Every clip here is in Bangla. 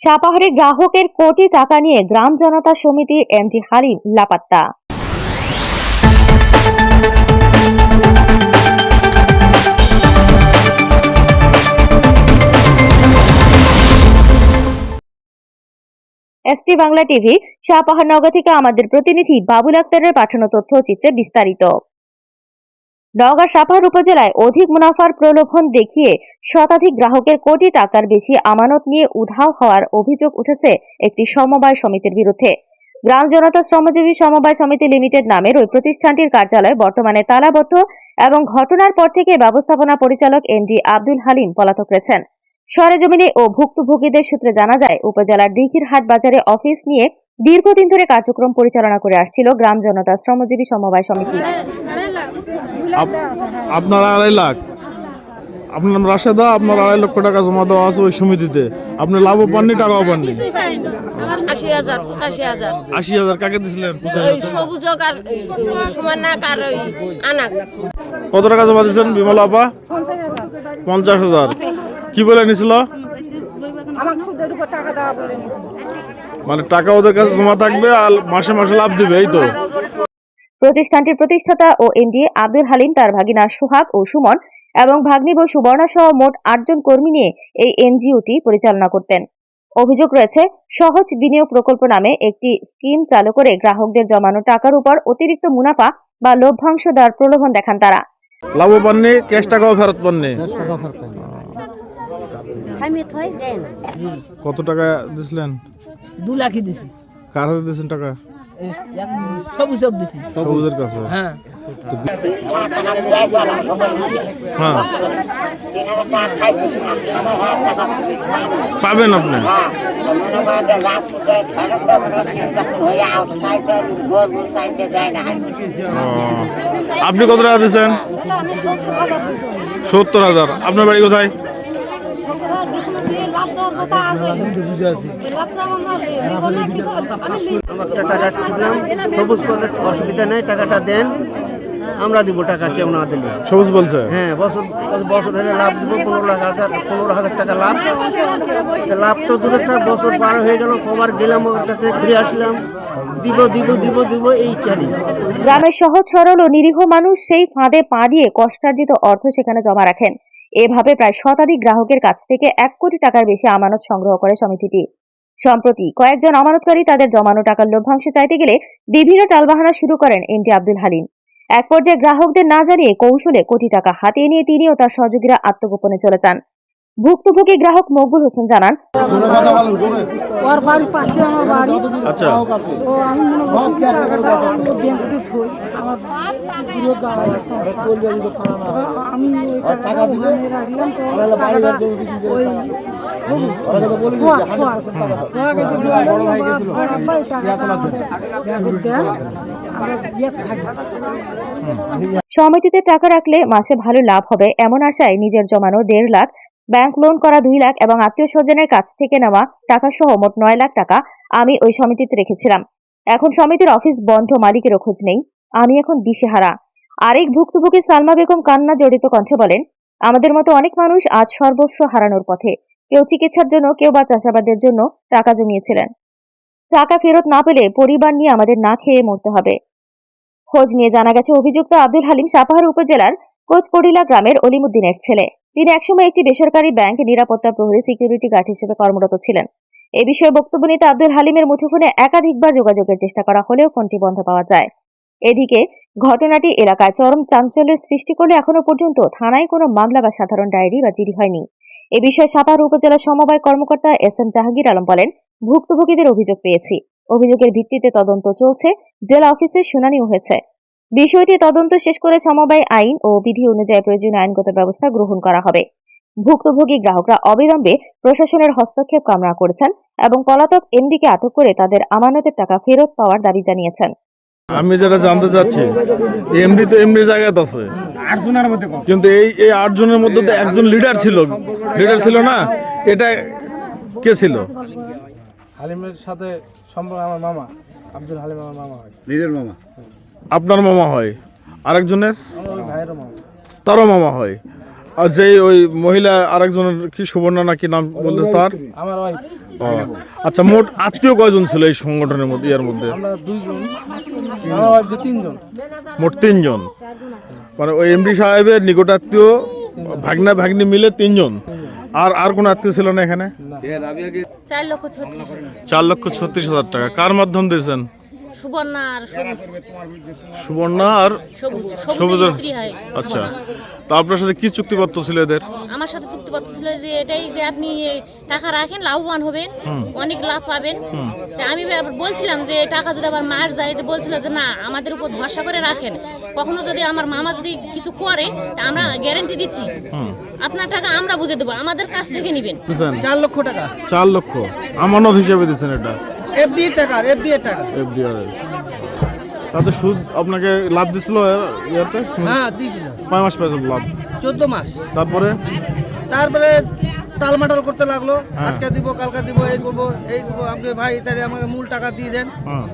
সাপাহারে গ্রাহকের কোটি টাকা নিয়ে গ্রাম জনতা সমিতি এমডি হালিম লাপাত্তা। এসটি বাংলা টিভি, সাপাহার নগর থেকে আমাদের প্রতিনিধি বাবুল আক্তারের পাঠানো তথ্য চিত্রে বিস্তারিত। নওগাঁ সাপাহার উপজেলায় অধিক মুনাফার প্রলোভন দেখিয়ে শতাধিক গ্রাহকের কোটি টাকার বেশি আমানত নিয়ে উধাও হওয়ার অভিযোগ উঠেছে একটি সমবায় সমিতির বিরুদ্ধে। গ্রাম জনতা শ্রমজীবী সমবায় সমিতি লিমিটেড নামের ওই প্রতিষ্ঠানটির কার্যালয় বর্তমানে তালাবদ্ধ এবং ঘটনার পর থেকে ব্যবস্থাপনা পরিচালক এমডি আব্দুল হালিম পলাতক রয়েছেন। সরেজমিনে ও ভুক্তভোগীদের সূত্রে জানা যায়, উপজেলার দিঘিরহাট বাজারে অফিস নিয়ে দীর্ঘদিন ধরে কার্যক্রম পরিচালনা করে আসছিল গ্রাম জনতা শ্রমজীবী সমবায় সমিতি। আপনার আড়াই লাখ। আপনার নাম রাশেদা আপনার আড়াই লক্ষ টাকা জমা দেওয়া আছে ওই সমিতিতে। আপনি লাভও পাননি টাকাও পাননি। আশি হাজার কাকে দিয়েছিলেন কত টাকা জমা দিয়েছেন বিমলা আপা? পঞ্চাশ হাজার। কি বলে নিছিল? মানে টাকা ওদের কাছে জমা থাকবে আর মাসে মাসে লাভ দিবে এই তো। প্রতিষ্ঠানটির প্রতিষ্ঠাতা ও এমডি আব্দুল হালিম তার ভাগিনা সুহাগ ও সুমন এবং ভাগ্নিব সুবর্ণা সহ মোট আটজন কর্মী নিয়ে এই এনজিওটি পরিচালনা করতেন। অভিযোগ রয়েছে সহজ বিনিয়োগ প্রকল্প নামে একটি স্কিম চালু করে গ্রাহকদের জমানো টাকার উপর অতিরিক্ত মুনাফা বা লভ্যাংশ দেওয়ার প্রলোভন দেখান তারা। ক্যাশ টাকাও ফেরত কত টাকা দিছিলেন? দু লাখই দিছি। কার হাতে দিয়েছেন টাকা? এই এক দিছি। সবুজের কাছে। হ্যাঁ। হ্যাঁ। পাবেন আপনি। আপনি কত টাকা দিয়েছেন সত্তর হাজার। আপনার বাড়ি কোথায়? একটা টাকা ছিলাম সবুজ অসুবিধা নেই টাকাটা দেন আমরা দিব টাকা কেউ না দিলে। সবুজ বলছে? হ্যাঁ বছর বছর ধরে লাভ দিব পনেরো লাখ হাজার পনেরো হাজার টাকা লাভ। লাভ তো দূরে থাক বছর পার হয়ে গেল কবার গেলাম ওর কাছে ঘুরে আসলাম। দিব দিব দিব দিব এই ইত্যাদি গ্রামের সহজ সরল ও নিরীহ মানুষ সেই ফাঁদে পা দিয়ে কষ্টার্জিত অর্থ সেখানে জমা রাখেন। এভাবে প্রায় শতাধিক গ্রাহকের কাছ থেকে এক কোটি টাকার বেশি আমানত সংগ্রহ করে সমিতিটি। সম্প্রতি কয়েকজন আমানতকারী তাদের জমানো টাকার লভ্যাংশ চাইতে গেলে বিভিন্ন টালবাহানা শুরু করেন এমডি আব্দুল হালিম। এক পর্যায়ে গ্রাহকদের না জানিয়ে কৌশলে কোটি টাকা হাতিয়ে নিয়ে তিনি ও তার সহযোগীরা আত্মগোপনে চলে যান। ভুক্তভোগী গ্রাহক মকবুল হোসেন জানান ওর বাড়ির পাশে আমার বাড়ি। আচ্ছা। আমি তো। সমিতিতে টাকা রাখলে মাসে ভালো লাভ হবে এমন আশায় নিজের জমানো দেড় লাখ ব্যাংক লোন করা দুই লাখ এবং আত্মীয় স্বজনের কাছ থেকে নেওয়া টাকা সহ মোট নয় লাখ টাকা আমি ওই সমিতিতে রেখেছিলাম এখন সমিতির অফিস বন্ধ মালিকেরও খোঁজ নেই আমি এখন দিশেহারা আরেক ভুক্তভোগী সালমা বেগম কান্না জড়িত কণ্ঠে বলেন, আমাদের মতো অনেক মানুষ আজ সর্বস্ব হারানোর পথে। কেউ চিকিৎসার জন্য, কেউ বা চাষাবাদের জন্য টাকা জমিয়েছিলেন। টাকা ফেরত না পেলে পরিবার নিয়ে আমাদের না খেয়ে মরতে হবে। খোঁজ নিয়ে জানা গেছে, অভিযুক্ত আব্দুল হালিম সাপাহার উপজেলার কোচপড়িলা গ্রামের অলিমুদ্দিনের ছেলে। তিনি একসময় একটি বেসরকারি ব্যাংক নিরাপত্তা প্রহরী সিকিউরিটি গার্ড হিসেবে কর্মরত ছিলেন। এ বিষয়ে বক্তব্য নিতে আব্দুল হালিমের মুঠোফোনে একাধিকবার যোগাযোগের চেষ্টা করা হলেও ফোনটি বন্ধ পাওয়া যায়। এদিকে ঘটনাটি এলাকায় চরম চাঞ্চল্যের সৃষ্টি করলে এখনও পর্যন্ত থানায় কোনো মামলা বা সাধারণ ডায়েরি বা জিডি হয়নি। এ বিষয়ে সাপাহার উপজেলা সমবায় কর্মকর্তা এস এম জাহাঙ্গীর আলম বলেন, ভুক্তভোগীদের অভিযোগ পেয়েছি। অভিযোগের ভিত্তিতে তদন্ত চলছে, জেলা অফিসে শুনানিও হয়েছে। বিষয়টি তদন্ত শেষ করে সমবায় আইন ও বিধি অনুযায়ী প্রয়োজনীয় আইনগত ব্যবস্থা গ্রহণ করা হবে। ভুক্তভোগী গ্রাহকরা অবিলম্বে প্রশাসনের হস্তক্ষেপ কামনা করেছেন এবং পলাতক এমডিকে আটক করে তাদের আমানতের টাকা ফেরত পাওয়ার দাবি জানিয়েছেন। আমি যেটা জানতে চাচ্ছি এমডি তো এমডি জায়গাতে আছে। কিন্তু এই এই আট জনের মধ্যে তো একজন লিডার ছিল। লিডার ছিল না? এটা কে ছিল? হালিমের সাথে সম্পর্ক আমার মামা আব্দুল হালিম আমার মামা হয়। আপনার মামা হয়। আরেকজনের? ভাইয়েরও মামা। তারও মামা হয়। আর যে ওই মহিলা আরেকজনের কি সুবর্ণা নাকি নাম বলতে তার? ও, আচ্ছা মোট আত্মীয় কয়জন ছিল এই সংগঠনের মধ্যে ইয়ার মধ্যে? আমরা দুইজন। আমার ওয়াইফ তিনজন। মোট তিনজন। মানে ওই এমডি সাহেবের নিকট আত্মীয় ভাগনা ভাগ্নি মিলে তিনজন। আর আর কোন আত্মীয় ছিল না এখানে? চার লক্ষ ছত্রিশ হাজার টাকা। কার মাধ্যম দিয়েছেন? সুবর্ণা আর সুবর্ণা আর সবুজ সবুজের সবুজের স্ত্রী আচ্ছা। তা আপনার সাথে কি চুক্তিপত্র ছিল এদের? আমার সাথে চুক্তিপত্র ছিল যে এটাই যে আপনি টাকা রাখেন লাভবান হবেন অনেক লাভ পাবেন। আমি বলছিলাম যে টাকা যদি আবার মার যায় যে বলছিল যে না আমাদের উপর ভরসা করে রাখেন। কখনো যদি আমার মামা যদি কিছু করে তা আমরা গ্যারেন্টি দিচ্ছি। আপনার টাকা আমরা বুঝে দেবো আমাদের কাছ থেকে নেবেন। চার লক্ষ টাকা। চার লক্ষ। আমানত হিসেবে দিয়েছেন এটা। এফডি এর টাকা এফডি এর টাকা। এফডিআর তাতে সুদ আপনাকে লাভ দিছিল ইয়াতে? হ্যাঁ দিয়েছিল। কয় মাস পেয়েছেন লাভ? চোদ্দ মাস। তারপরে? তারপরে টালমাটাল করতে লাগল। আজকে দিব কালকে দিব এই করব এই করব। আমাকে ভাই তাহলে আমাকে মূল টাকা দিয়ে দেন। হ্যাঁ।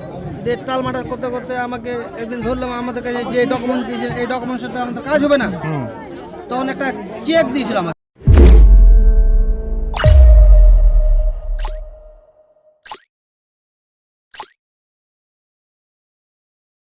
দিয়ে টালমাটাল করতে করতে আমাকে একদিন ধরলাম আমাদের কাছে যে ডকুমেন্ট দিয়েছেন এই ডকুমেন্টের সাথে আমাদের কাজ হবে না। তখন একটা চেক দিয়েছিল আমাকে।